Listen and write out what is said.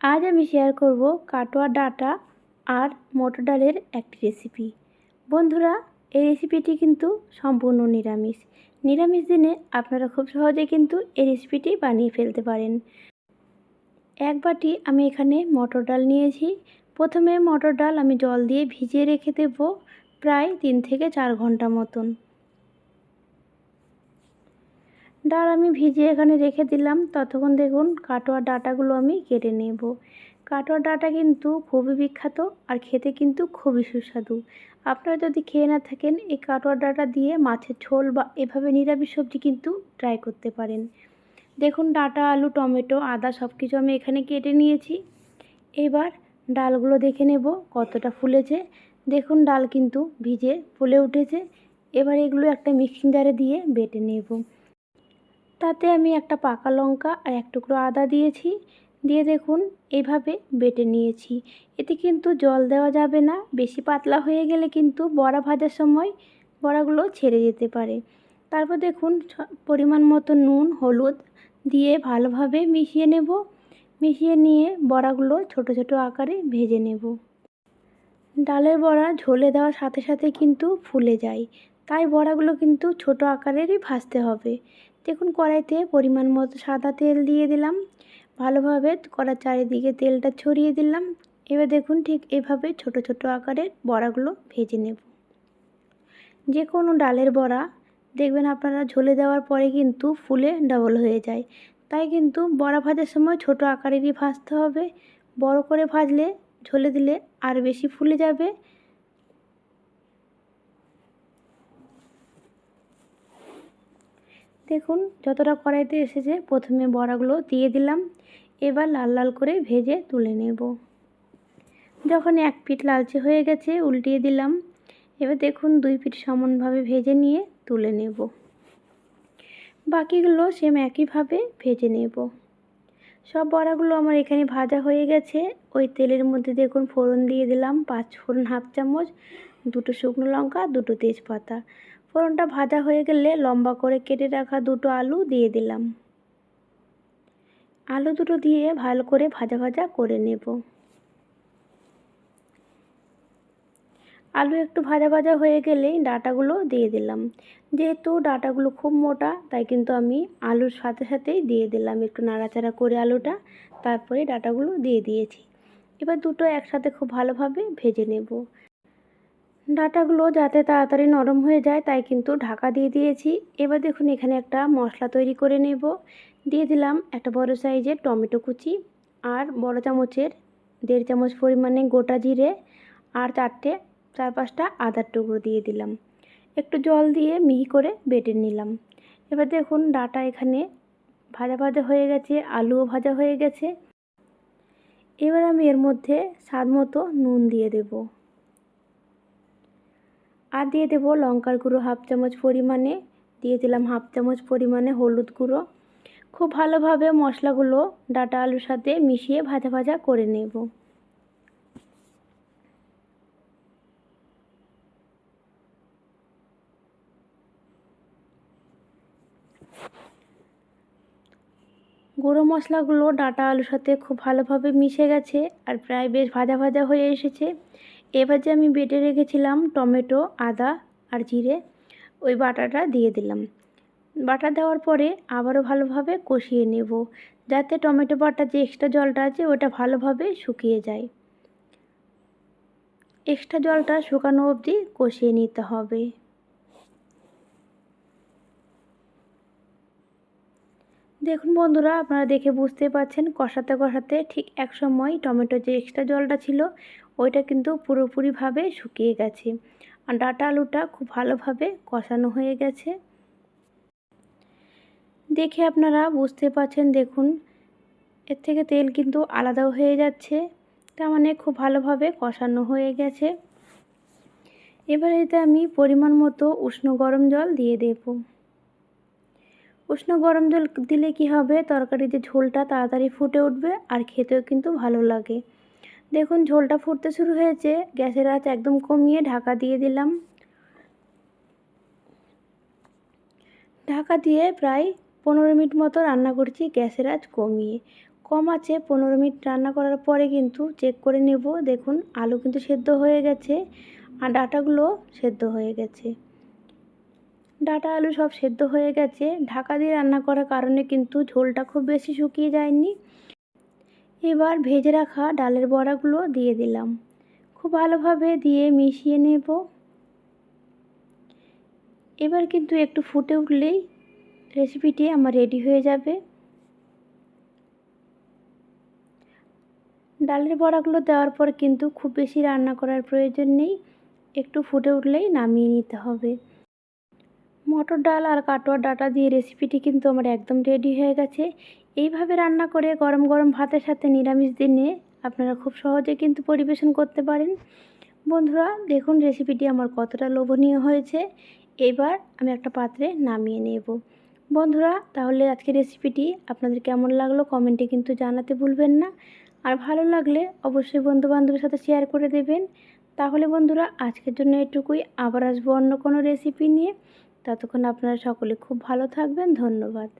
আজ আমি শেয়ার করব কাটোয়া ডাঁটা আর মটর ডালের একটি রেসিপি বন্ধুরা, এই রেসিপিটি কিন্তু সম্পূর্ণ নিরামিষ। নিরামিষ দিনে আপনারা খুব সহজে কিন্তু এই রেসিপিটি বানিয়ে ফেলতে পারেন। এক বাটি আমি এখানে মটর ডাল নিয়েছি। প্রথমে মটর ডাল আমি জল দিয়ে ভিজিয়ে রেখে দেব প্রায় তিন থেকে চার ঘণ্টা মতন। ডাল আমি ভিজিয়ে এখানে রেখে দিলাম। ততক্ষণ দেখুন কাটোয়া ডাটাগুলো আমি কেটে নেব। কাটোয়া ডাটা কিন্তু খুবই বিখ্যাত আর খেতে কিন্তু খুবই সুস্বাদু। আপনারা যদি খেয়ে না থাকেন, এই কাটোয়া ডাটা দিয়ে মাছের ঝোল বা এভাবে নিরামিষ সবজি কিন্তু ট্রাই করতে পারেন। দেখুন ডাটা, আলু, টমেটো, আদা সব কিছু আমি এখানে কেটে নিয়েছি। এবার ডালগুলো দেখে নেব কতটা ফুলেছে। দেখুন ডাল কিন্তু ভিজে ফুলে উঠেছে। এবার এগুলো একটা মিক্সিং জারে দিয়ে বেটে নেব। তাতে আমি একটা পাকা লঙ্কা আর এক টুকরো আদা দিয়েছি। দিয়ে দেখুন এইভাবে বেটে নিয়েছি। এতে কিন্তু জল দেওয়া যাবে না, বেশি পাতলা হয়ে গেলে কিন্তু বড়া ভাজার সময় বড়াগুলো ছেড়ে যেতে পারে। তারপর দেখুন পরিমাণ মতো নুন, হলুদ দিয়ে ভালোভাবে মিশিয়ে নেব। মিশিয়ে নিয়ে বড়াগুলো ছোট ছোট আকারে ভেজে নেব। ডালের বড়া ঝোলে দেওয়ার সাথে সাথে কিন্তু ফুলে যায়। তাই বড়াগুলো কিন্তু ছোট আকারেরই ভাজতে হবে। দেখুন কড়াইতে পরিমাণ মতো সাদা তেল দিয়ে দিলাম। ভালোভাবে কড়ার চারিদিকে তেলটা ছড়িয়ে দিলাম। এবার দেখুন ঠিক এভাবে ছোট ছোট আকারের বড়াগুলো ভেজে নেব। যে কোনো ডালের বড়া, দেখবেন আপনারা ঝোলে দেওয়ার পরে কিন্তু ফুলে ডাবল হয়ে যায়। তাই কিন্তু বড়া ভাজার সময় ছোট আকারেরই ভাজতে হবে। বড় করে ভাজলে, ঝোলে দিলে আর বেশি ফুলে যাবে। দেখুন, যতটা কড়াইতে এসেছে, প্রথমে বড়াগুলো দিয়ে দিলাম। এবার লাল লাল করে ভেজে তুলে নেব। যখন এক পিঠ লালচে হয়ে গেছে, উল্টিয়ে দিলাম। এবার দেখুন, দুই পিঠ সমানভাবে ভেজে নিয়ে তুলে নেব। বাকিগুলো সেম একইভাবে ভেজে নেব। সব বড়াগুলো আমার এখানে ভাজা হয়ে গেছে। ওই তেলের মধ্যে দেখুন, ফোড়ন দিয়ে দিলাম। পাঁচ ফোড়ন, হাফ চামচ, দুটো শুকনো লঙ্কা, দুটো তেজপাতা। ফোড়নটা ভাজা হয়ে গেলে লম্বা করে কেটে রাখা দুটো আলু দিয়ে দিলাম। আলু দুটো দিয়ে ভালো করে ভাজা ভাজা করে নেব। আলু একটু ভাজা ভাজা হয়ে গেলেই ডাটাগুলো দিয়ে দিলাম। যেহেতু ডাটাগুলো খুব মোটা, তাই কিন্তু আমি আলুর সাথে সাথেই দিয়ে দিলাম। একটু নাড়াচাড়া করে আলুটা, তারপরে ডাটাগুলো দিয়ে দিয়েছি। এবার দুটো একসাথে খুব ভালোভাবে ভেজে নেব। ডাটাগুলো যাতে তাড়াতাড়ি নরম হয়ে যায়, তাই কিন্তু ঢাকা দিয়ে দিয়েছি। এবার দেখুন এখানে একটা মশলা তৈরি করে নেব। দিয়ে দিলাম একটা বড় সাইজের টমেটো কুচি আর বড় চামচের দেড় চামচ পরিমাণে গোটা জিরে আর চারটে, চার পাঁচটা আদার টুকরো দিয়ে দিলাম। একটু জল দিয়ে মিহি করে বেটে নিলাম। এবার দেখুন ডাটা এখানে ভাজা ভাজা হয়ে গেছে, আলুও ভাজা হয়ে গেছে। এবার আমি এর মধ্যে স্বাদ মতো নুন দিয়ে দেব। আর দিয়ে দেব লঙ্কার গুঁড়ো হাফ চামচ পরিমাণে। দিয়ে দিলাম হাফ চামচ পরিমাণে হলুদ গুঁড়ো। খুব ভালোভাবে মশলাগুলো ডাটা আলুর সাথে মিশিয়ে ভাজা ভাজা করে নেব। গুঁড়ো মশলাগুলো ডাটা আলুর সাথে খুব ভালোভাবে মিশে গেছে আর প্রায় বেশ ভাজা ভাজা হয়ে এসেছে। এবার যে আমি বেটে রেখেছিলাম টমেটো, আদা আর জিরে, ওই বাটাটা দিয়ে দিলাম। বাটা দেওয়ার পরে আবারও ভালোভাবে কষিয়ে নেব, যাতে টমেটো বাটার যে এক্সট্রা জলটা আছে ওটা ভালোভাবে শুকিয়ে যায়। এক্সট্রা জলটা শুকানো অবধি কষিয়ে নিতে হবে। দেখুন বন্ধুরা, আপনারা দেখে বুঝতে পারছেন কষাতে কষাতে ঠিক এক সময় টমেটোর যে এক্সট্রা জলটা ছিল, ওইটা কিন্তু পুরোপুরিভাবে শুকিয়ে গেছে। আর ডাটা আলুটা খুব ভালোভাবে কষানো হয়ে গেছে। দেখে আপনারা বুঝতে পারছেন, দেখুন, এর থেকে তেল কিন্তু আলাদাও হয়ে যাচ্ছে, তার মানে খুব ভালোভাবে কষানো হয়ে গেছে। এবার এতে আমি পরিমাণ মতো উষ্ণ গরম জল দিয়ে দেব। উষ্ণ গরম জল দিলে কি হবে? তরকারিতে ঝোলটা তাড়াতাড়ি ফুটে উঠবে আর খেতেও কিন্তু ভালো লাগে। দেখুন, ঝোলটা ফুটতে শুরু হয়েছে। গ্যাসের আঁচ একদম কমিয়ে ঢাকা দিয়ে দিলাম। ঢাকা দিয়ে প্রায় পনেরো মিনিট মতো রান্না করছি, গ্যাসের আঁচ কমিয়ে। কম আছে পনেরো মিনিট রান্না করার পরে কিন্তু চেক করে নেব। দেখুন, আলু কিন্তু সেদ্ধ হয়ে গেছে, আর ডাটাগুলো সেদ্ধ হয়ে গেছে। ডাটা আলু সব সেদ্ধ হয়ে গেছে। ঢাকা দিয়ে রান্না করার কারণে কিন্তু ঝোলটা খুব বেশি শুকিয়ে যায়নি। এবার ভেজে রাখা ডালের বড়াগুলো দিয়ে দিলাম। খুব ভালোভাবে দিয়ে মিশিয়ে নেব। এবার কিন্তু একটু ফুটে উঠলেই রেসিপিটি আমার রেডি হয়ে যাবে। ডালের বড়াগুলো দেওয়ার পর কিন্তু খুব বেশি রান্না করার প্রয়োজন নেই। একটু ফুটে উঠলেই নামিয়ে নিতে হবে। মটর ডাল আর কাটোয়া ডাটা দিয়ে রেসিপিটি কিন্তু আমার একদম রেডি হয়ে গেছে। এইভাবে রান্না করে গরম গরম ভাতের সাথে নিরামিষ দিনে আপনারা খুব সহজে কিন্তু পরিবেশন করতে পারেন। বন্ধুরা, দেখুন রেসিপিটি আমার কতটা লোভনীয় হয়েছে। এবার আমি একটা পাত্রে নামিয়ে নেব। বন্ধুরা, তাহলে আজকে রেসিপিটি আপনাদের কেমন লাগল কমেন্টে কিন্তু জানাতে ভুলবেন না। আর ভালো লাগলে অবশ্যই বন্ধু বান্ধবের সাথে শেয়ার করে দেবেন। তাহলে বন্ধুরা, আজকের জন্য এটুকুই। আবার আসব অন্য কোনো রেসিপি নিয়ে। ততক্ষণ আপনারা সকলে খুব ভালো থাকবেন ধন্যবাদ।